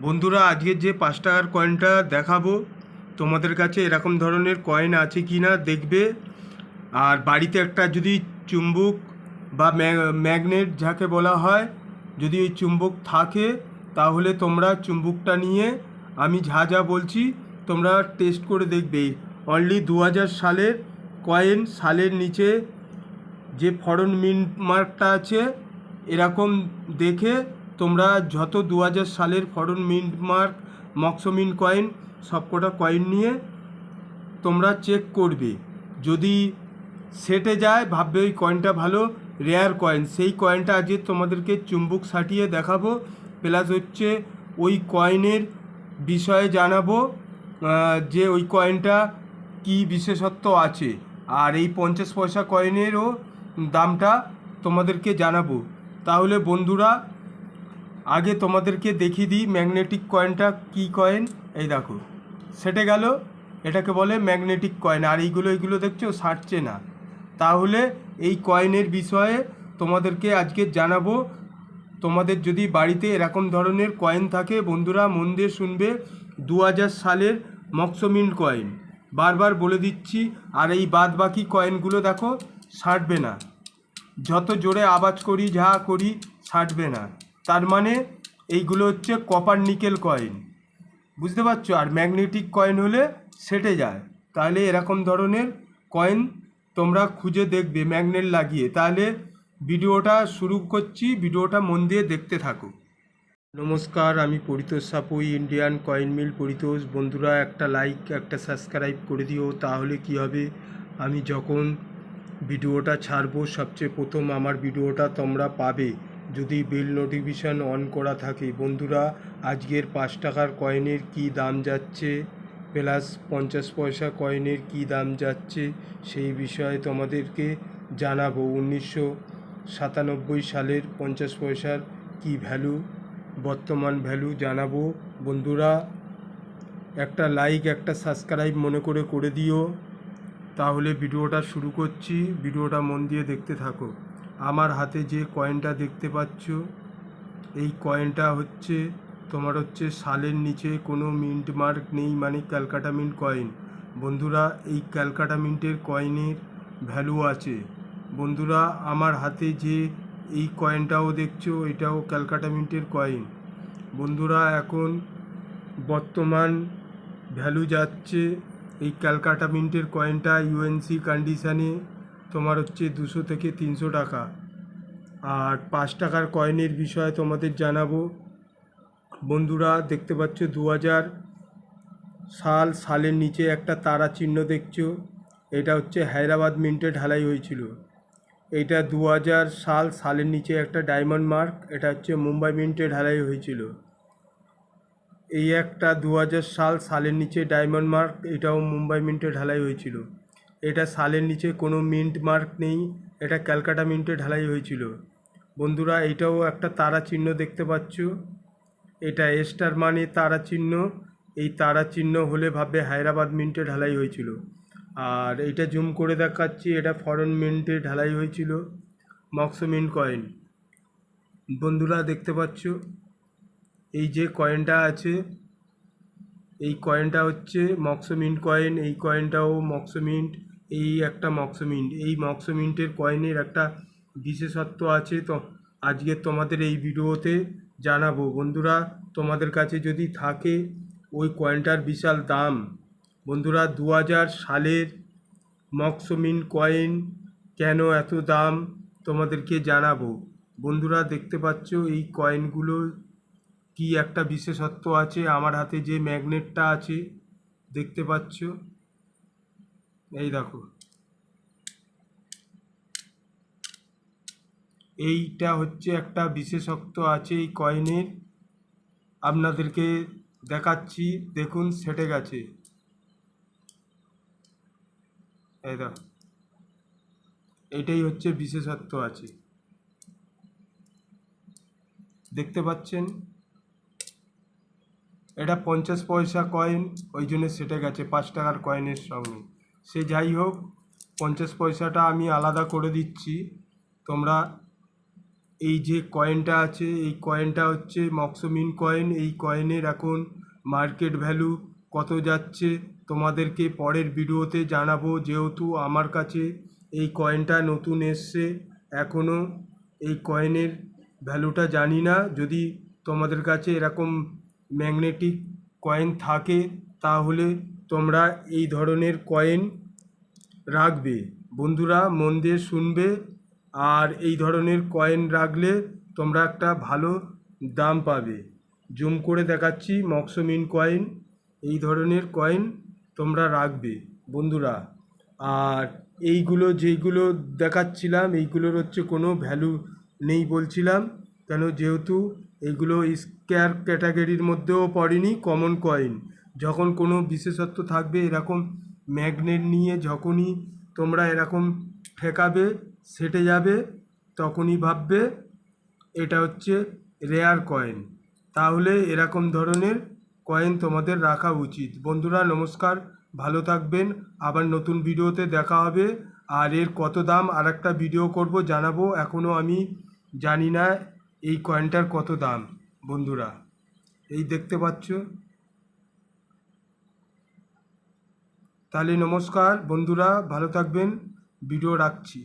বন্ধুরা আজকে যে পাঁচ টাকার কয়েনটা দেখাবো, তোমাদের কাছে এরকম ধরনের কয়েন আছে কি না দেখবে। আর বাড়িতে একটা যদি চুম্বক বা ম্যা- ম্যাগনেট যাকে বলা হয়, যদি ওই চুম্বক থাকে, তাহলে তোমরা চুম্বকটা নিয়ে আমি যা যা বলছি, তোমরা টেস্ট করে দেখবে। অনলি দু হাজার সালের কয়েন সালের নিচে যে ফরেন মিন্ট মার্কটা আছে, এরকম দেখে তোমরা যত দু হাজার সালের ফরেন মিন্ট মার্ক, মক্সমিন কয়েন, সবকটা কয়েন নিয়ে তোমরা চেক করবে। যদি সেটে যায়, ভাববে ওই কয়েনটা ভালো, রেয়ার কয়েন। সেই কয়েনটা আজকে তোমাদেরকে চুম্বুক সাটিয়ে দেখাবো। প্লাস হচ্ছে ওই কয়েনের বিষয়ে জানাব যে ওই কয়েনটা কি বিশেষত্ব আছে। আর এই পঞ্চাশ পয়সা কয়েনেরও দামটা তোমাদেরকে জানাব। তাহলে বন্ধুরা আগে তোমাদেরকে দেখিয়ে দিই ম্যাগনেটিক কয়েনটা কি কয়েন? এই দেখো, সেটে গেল, এটাকে বলে ম্যাগনেটিক কয়েন, আর এইগুলো এইগুলো দেখছ, সারছে না। তাহলে এই কয়েনের বিষয়ে তোমাদেরকে আজকে জানাব। তোমাদের যদি বাড়িতে এরকম ধরনের কয়েন থাকে, বন্ধুরা, মন দিয়ে শুনবে দু হাজার সালের মক্সমিন কয়েন। বারবার বলে দিচ্ছি, আর এই বাদ বাকি কয়েনগুলো দেখো, সারবে না। যত জোরে আওয়াজ করি যা করি ছাটবে না। তার মানে এইগুলো হচ্ছে কপার নিকেল কয়েন বুঝতে পারছ? আর ম্যাগনেটিক কয়েন হলে সেটে যায়। তাহলে এরকম ধরনের কয়েন তোমরা খুঁজে দেখবে ম্যাগনেট লাগিয়ে। তাহলে ভিডিওটা শুরু করছি। ভিডিওটা মন দিয়ে দেখতে থাকো। নমস্কার, আমি Paritosh Sapui Indian coin mill Paritosh. বন্ধুরা, একটা লাইক একটা সাবস্ক্রাইব করে দিও, তাহলে কি হবে? আমি যখন ভিডিওটা ছাড়বো, সবচেয়ে প্রথম আমার ভিডিওটা তোমরা পাবে। যদি বেল নোটিফিকেশান অন করা থাকে, বন্ধুরা, আজকের পাঁচ টাকার কয়েনের কি দাম যাচ্ছে? প্লাস পঞ্চাশ পয়সা কয়েনের কি দাম যাচ্ছে? সেই বিষয়ে তোমাদেরকে জানাব। উনিশশো সাতানব্বই সালের পঞ্চাশ পয়সার কি ভ্যালু? বর্তমান ভ্যালু জানাব। বন্ধুরা, একটা লাইক, একটা সাবস্ক্রাইব মনে করে করে দিও। তাহলে ভিডিওটা শুরু করছি। ভিডিওটা মন দিয়ে দেখতে থাকো। আমার হাতে যে কয়েনটা দেখতে পাচ্ছ, এই কয়েনটা হচ্ছে, তোমার হচ্ছে সালের নিচে কোনো মিন্ট মার্ক নেই মানে ক্যালকাটা মিন্ট কয়েন বন্ধুরা, এই ক্যালকাটা মিন্টের কয়েনের ভ্যালু আছে। বন্ধুরা, আমার হাতে যে এই কয়েনটাও দেখছ, এটাও ক্যালকাটা মিন্টের কয়েন বন্ধুরা, এখন বর্তমান ভ্যালু যাচ্ছে এই ক্যালকাটা মিন্টের কয়েনটা ইউএনসি কন্ডিশানে তোমার হচ্ছে দুশো থেকে তিনশো টাকা। আর পাঁচ টাকার কয়েনের বিষয়ে তোমাদের জানাব। বন্ধুরা, দেখতে পাচ্ছ দু হাজার সাল, সালের নিচে একটা তারা চিহ্ন দেখছ। এটা হচ্ছে হায়দ্রাবাদ মিন্টে ঢালাই হয়েছিল। এটা দু হাজার সাল, সালের নিচে একটা ডায়মন্ড মার্ক এটা হচ্ছে মুম্বাই মিন্টে ঢালাই হয়েছিল। এই একটা দু হাজার সাল, সালের নিচে ডায়মন্ড মার্ক এটাও মুম্বাই মিন্টে ঢালাই হয়েছিল। এটা সালের নিচে কোনো মিন্ট মার্ক নেই, এটা ক্যালকাটা মিন্টে ঢালাই হয়েছিল। বন্ধুরা, এটাও একটা তারা চিহ্ন দেখতে পাচ্ছ। এটা এস্টার মানে তারা চিহ্ন। এই তারা চিহ্ন হলে ভাববে হায়দ্রাবাদ মিন্টে ঢালাই হয়েছিল। আর এটা জুম করে দেখাচ্ছি, এটা ফরেন মিন্টে ঢালাই হয়েছিল। মক্সো মিন্ট কয়েন। বন্ধুরা, দেখতে পাচ্ছ? এই যে কয়েনটা আছে, এই কয়েনটা হচ্ছে মক্সোমিন্ট কয়েন, এই কয়েনটাও মক্সোমিন্ট এই একটা মক্সোমিন্ট এই মক্সোমিন্টের কয়েনের একটা বিশেষত্ব আছে তো, আজকে তোমাদের এই ভিডিওতে জানাব। বন্ধুরা, তোমাদের কাছে যদি থাকে ওই কয়েনটার বিশাল দাম, বন্ধুরা দু হাজার সালের মক্সোমিন কয়েন কেন এত দাম তোমাদেরকে জানাব। বন্ধুরা, দেখতে পাচ্ছ এই কয়েনগুলো কি একটা বিশেষত্ব আছে? আমার হাতে যে ম্যাগনেটটা আছে, দেখতে পাচ্ছ। এই দেখো। এইটা হচ্ছে একটা বিশেষত্ব আছে এই কয়েনের। আপনাদেরকে দেখাচ্ছি, দেখুন, সেটে গেছে। এই দেখো। এইটাই হচ্ছে বিশেষত্ব আছে। দেখতে পাচ্ছেন? এটা পঞ্চাশ পয়সা কয়েন, ওই জন্য সেটে গেছে, পাঁচ টাকার কয়েনের সঙ্গে। সে যাই হোক, পঞ্চাশ পয়সাটা আমি আলাদা করে দিচ্ছি। তোমরা এই যে কয়েনটা আছে, এই কয়েনটা হচ্ছে মক্সমিন কয়েন এই কয়েনের এখন মার্কেট ভ্যালু কত যাচ্ছে, তোমাদেরকে পরের ভিডিওতে জানাব। যেহেতু আমার কাছে এই কয়েনটা নতুন এসছে এখনও এই কয়েনের ভ্যালুটা জানি না। যদি তোমাদের কাছে এরকম ম্যাগনেটিক কয়েন থাকে, তাহলে তোমরা এই ধরনের কয়েন রাখবে। বন্ধুরা, মন দিয়ে শুনবে। আর এই ধরনের কয়েন রাখলে তোমরা একটা ভালো দাম পাবে। জুম করে দেখাচ্ছি মক্সমিন কয়েন। এই ধরনের কয়েন তোমরা রাখবে, বন্ধুরা। আর এইগুলো যেইগুলো দেখাচ্ছিলাম, এইগুলোর হচ্ছে কোনো ভ্যালু নেই বলছিলাম। কেন? যেহেতু এগুলো স্কোয়ার ক্যাটাগরির মধ্যেও পড়েনি, কমন কয়েন। যখন কোনো বিশেষত্ব থাকবে, এরকম ম্যাগনেট নিয়ে যখনই তোমরা এরকম ঠেকাবে, সেটে যাবে, তখনই ভাববে এটা হচ্ছে রেয়ার কয়েন তাহলে এরকম ধরনের কয়েন তোমাদের রাখা উচিত। বন্ধুরা, নমস্কার, ভালো থাকবেন। আবার নতুন ভিডিওতে দেখা হবে। আর এর কত দাম আর একটা ভিডিও করব, জানাব। এখনও আমি জানি না এই কয়েনটার কত দাম। বন্ধুরা, এই দেখতে পাচ্ছ? তাহলে নমস্কার বন্ধুরা ভালো থাকবেন। ভিডিও রাখছি।